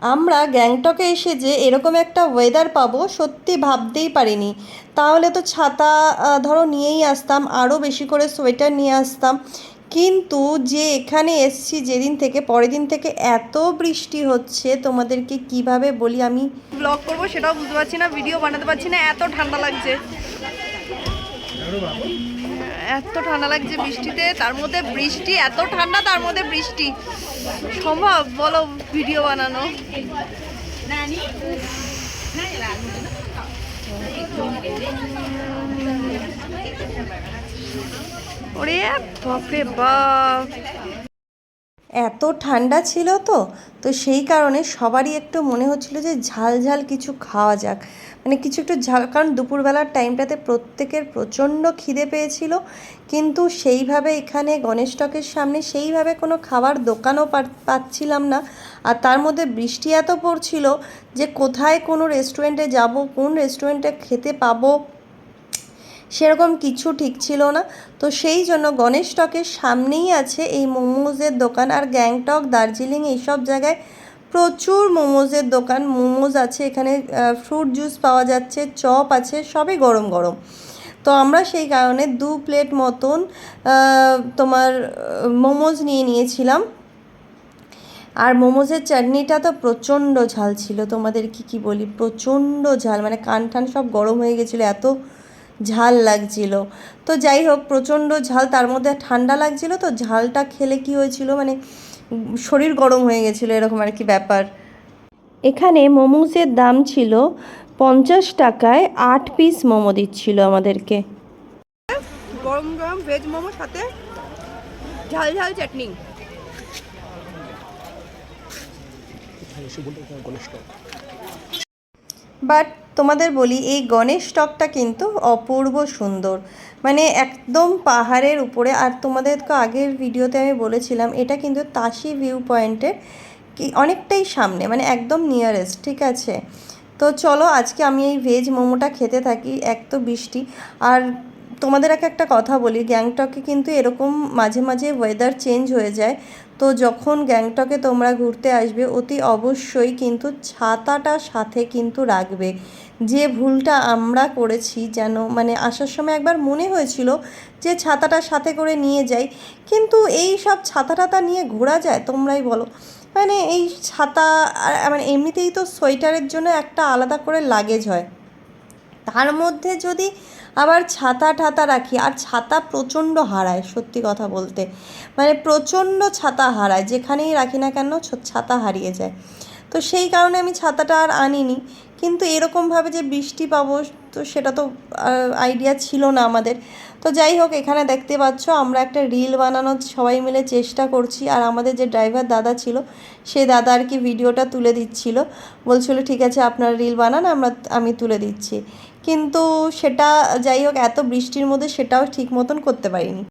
আমরা গ্যাংটকে এসে যে এরকম একটা ওয়েদার পাবো, সত্যি ভাবতেই পারিনি। তাহলে তো ছাতা ধরো নিয়েই আসতাম আরও বেশি করে সোয়েটার নিয়ে আসতাম। কিন্তু যে এখানে এসছি যেদিন থেকে, পরের দিন থেকে এত বৃষ্টি হচ্ছে, তোমাদেরকে কীভাবে বলি আমি? ব্লগ করব সেটাও বুঝতে পারছি না ভিডিও বানাতে পারছি না, এত ঠান্ডা লাগছে। এত ঠান্ডা লাগছে বৃষ্টিতে, তার মধ্যে বৃষ্টি, এত ঠান্ডা, তার মধ্যে বৃষ্টি। সম্ভব? বলো ভিডিও বানানো। ওরে বাপ। এত ঠান্ডা ছিল তো তো সেই কারণে সবারই একটু মনে হচ্ছিল যে ঝাল ঝাল কিছু খাওয়া যাক। মানে কিছু একটু ঝাল, কারণ দুপুরবেলার টাইমটাতে প্রত্যেকের প্রচণ্ড খিদে পেয়েছিল, কিন্তু সেইভাবে এখানে গণেশ টকের সামনে সেইভাবে কোনো খাবার দোকানও পাচ্ছিলাম না। আর তার মধ্যে বৃষ্টি এত পড়ছিল যে কোথায় কোনো রেস্টুরেন্টে যাব, কোন রেস্টুরেন্টে খেতে পাবো, সেরকম কিছু ঠিক ছিল না। তো সেই জন্য গণেশ টকের সামনেই আছে এই মোমোজের দোকান, আর গ্যাংটক, দার্জিলিং এইসব জায়গায় প্রচুর মোমোজের দোকান, মোমোজ আছে এখানে ফ্রুট জুস পাওয়া যাচ্ছে, চপ আছে, সবই গরম গরম। তো আমরা সেই কারণে দু প্লেট মতন তোমার মোমোজ নিয়ে নিয়েছিলাম। আর মোমোজের চাটনিটা তো প্রচণ্ড ঝাল ছিল, তোমাদের কি কি বলি? প্রচণ্ড ঝাল মানে কান টান সব গরম হয়ে গেছিল, এত ঝাল লাগছিল। তো যাই হোক প্রচণ্ড ঝাল তার মধ্যে ঠান্ডা লাগছিল তো ঝালটা খেলে কি হয়েছিল মানে শরীর গরম হয়ে গেছিল এরকম আর কি ব্যাপার। এখানে মোমোসের দাম ছিল পঞ্চাশ টাকায় আট পিস মোমো দিচ্ছিল আমাদেরকে। গরম গরম ভেজ মোমো সাথে ঝাল ঝাল চাটনি। বাট তোমাদের বলি, এই গণেশ টকটা কিন্তু অপূর্ব সুন্দর। মানে একদম পাহাড়ের উপরে, আর তোমাদেরকে আগের ভিডিওতে আমি বলেছিলাম, এটা কিন্তু তাসি ভিউ পয়েন্টের কি, অনেকটাই সামনে মানে একদম নিয়ারেস্ট ঠিক আছে? তো চলো, আজকে আমি এই ভেজ মোমোটা খেতে থাকি, এক তো বৃষ্টি, আর তোমাদের এক একটা কথা বলি, গ্যাংটকে কিন্তু এরকম মাঝে মাঝে ওয়েদার চেঞ্জ হয়ে যায়। তো যখন গ্যাংটকে তোমরা ঘুরতে আসবে, অতি অবশ্যই কিন্তু ছাতাটা সাথে কিন্তু রাখবে। যে ভুলটা আমরা করেছি যেন মানে আসার সময় একবার মনে হয়েছিল যে ছাতাটা সাথে করে নিয়ে যাই, কিন্তু এই সব ছাতা টাতা নিয়ে ঘোরা যায়, তোমরাই বলো। মানে এই ছাতা মানে এমনিতেই তো সোয়েটারের জন্য একটা আলাদা করে লাগেজ হয়। তার মধ্যে যদি আবার ছাতা ঠাতা রাখি, আর ছাতা প্রচণ্ড হারায়, সত্যি কথা বলতে। মানে প্রচণ্ড ছাতা হারায়, যেখানেই রাখি না কেন ছাতা হারিয়ে যায়। তো সেই কারণে আমি ছাতাটা আর আনিনি। কিন্তু এরকমভাবে যে বৃষ্টি পাবো, তো সেটা তো আইডিয়া ছিল না আমাদের। তো যাই হোক, এখানে দেখতে পাচ্ছ, আমরা একটা রিল বানানোর সবাই মিলে চেষ্টা করছি। আর আমাদের যে ড্রাইভার দাদা ছিল, সে দাদা আর কি ভিডিওটা তুলে দিচ্ছিল। বলছিল, ঠিক আছে, আপনার রিল বানান, আমরা, আমি তুলে দিচ্ছি। কিন্তু সেটা যাই হোক এত বৃষ্টির মধ্যে সেটাও ঠিক মতন করতে পারিনি।